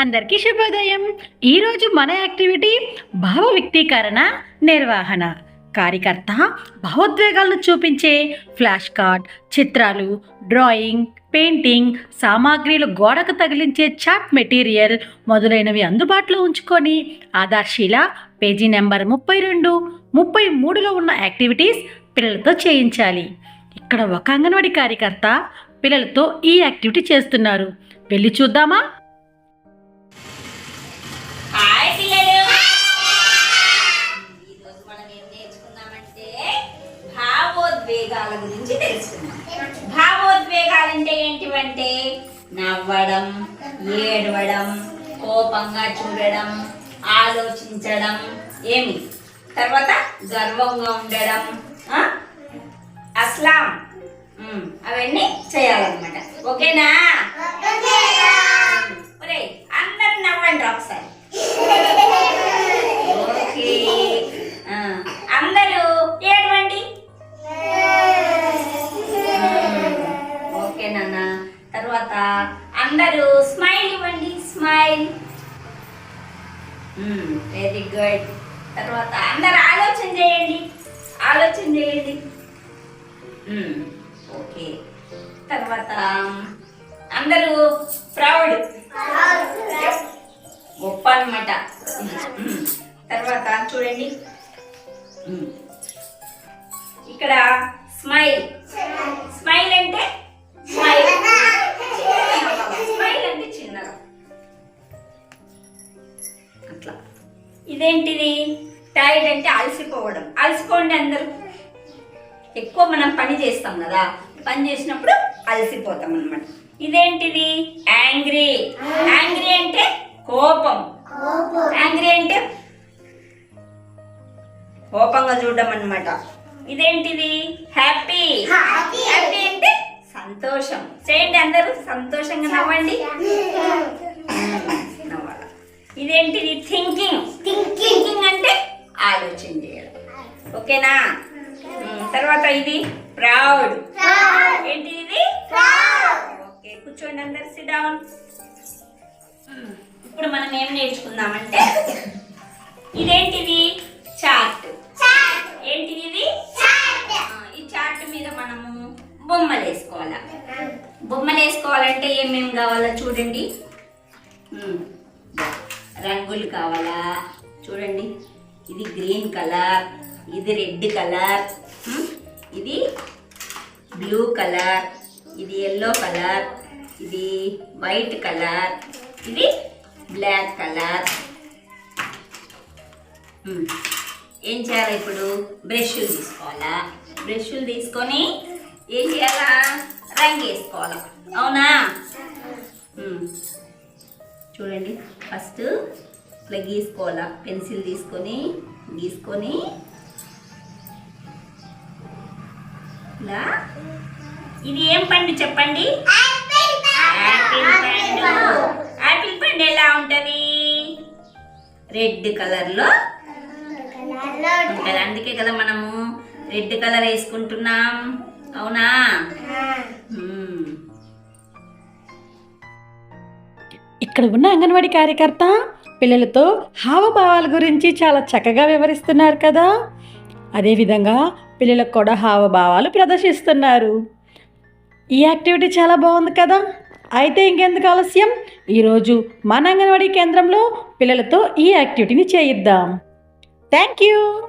అందరికీ శుభోదయం. ఈరోజు మన యాక్టివిటీ భావ వ్యక్తీకరణ నిర్వహణ. కార్యకర్త భావోద్వేగాలను చూపించే ఫ్లాష్ కార్డ్ చిత్రాలు డ్రాయింగ్ పెయింటింగ్ సామాగ్రిలు గోడకు తగిలించే చాట్ మెటీరియల్ మొదలైనవి అందుబాటులో ఉంచుకొని ఆధార్శీల పేజీ నెంబర్ ముప్పై రెండు ముప్పై మూడులో ఉన్న యాక్టివిటీస్ పిల్లలతో చేయించాలి. ఇక్కడ ఒక అంగన్వాడీ కార్యకర్త పిల్లలతో ఈ యాక్టివిటీ చేస్తున్నారు. వెళ్ళి చూద్దామా? తెలుసుకున్నాం భావోద్వేగాలు అంటే ఏంటివంటే నవ్వడం ఏడవడం కోపంగా చూడడం ఆలోచించడం ఏమి? తర్వాత గర్వంగా ఉండడం అస్లాం. అవన్నీ చేయాలన్నమాట. ఓకేనా? తర్వాత అందరూ స్మైల్ ఇవ్వండి స్మైల్ వెరీ గుడ్ తర్వాత అందరు ఆలోచన చేయండి ఆలోచన చేయండి. Hmm, ఓకే తర్వాత అందరూ ప్రౌడ్ గొప్ప అనమాట hmm, hmm. తర్వాత చూడండి. ఇక్కడ స్మైల్ ఇదేంటిది? టైర్డ్ అంటే అలసిపోవడం. అలసిపోండి అందరూ. ఎక్కువ మనం పని చేస్తాం కదా. పని చేసినప్పుడు అలసిపోతాం అనమాట ఇదేంటిది? యాంగ్రీ. యాంగ్రీ. అంటే కోపం. యాంగ్రీ అంటే కోపంగా చూడడం అన్నమాట. ఇదేంటిది? హ్యాపీ. హ్యాపీ. అంటే సంతోషం. చేయండి అందరూ. సంతోషంగా నవ్వండి. ఓకేనా తర్వాత ఇది ప్రౌడ్ ఏంటి ఇది? ఓకే కూర్చోండి అందరు సిట్ డౌన్ ఇప్పుడు మనం ఏం నేర్చుకుందామంటే ఇదేంటిది? చార్ట్ ఏంటిది ఇది? ఈ చార్ట్ మీద మనము బొమ్మలు వేసుకోవాలా? బొమ్మలు వేసుకోవాలంటే ఏమేమి కావాలో చూడండి. రంగులు కావాలా? చూడండి. ఇది గ్రీన్ కలర్ ఇది రెడ్ కలర్. ఇది బ్లూ కలర్. ఇది ఎల్లో కలర్. ఇది వైట్ కలర్. ఇది బ్లాక్ కలర్. ఏం చేయాలి ఇప్పుడు? బ్రష్లు తీసుకోవాలా? బ్రష్లు తీసుకొని ఏం చేయాలా? రంగు వేసుకోవాలా. అవునా? చూడండి. ఫస్ట్ ఇట్లా గీసుకోవాలా పెన్సిల్ తీసుకొని గీసుకొని ఇలా ఇది ఏం పండు చెప్పండి? ఆపిల్ పండు. ఆపిల్ పండు ఎలా ఉంటది? రెడ్ కలర్లో ఉంటది. అందుకే కదా మనము రెడ్ కలర్ వేసుకుంటున్నాం. అవునా? ఇక్కడ ఉన్న అంగన్వాడీ కార్యకర్త పిల్లలతో హావభావాల గురించి చాలా చక్కగా వివరిస్తున్నారు కదా. అదేవిధంగా పిల్లలకు కూడా హావభావాలు ప్రదర్శిస్తున్నారు. ఈ యాక్టివిటీ చాలా బాగుంది కదా? అయితే ఇంకెందుకు ఆలస్యం? ఈరోజు మన అంగన్వాడీ కేంద్రంలో పిల్లలతో ఈ యాక్టివిటీని చేయిద్దాం. Thank you!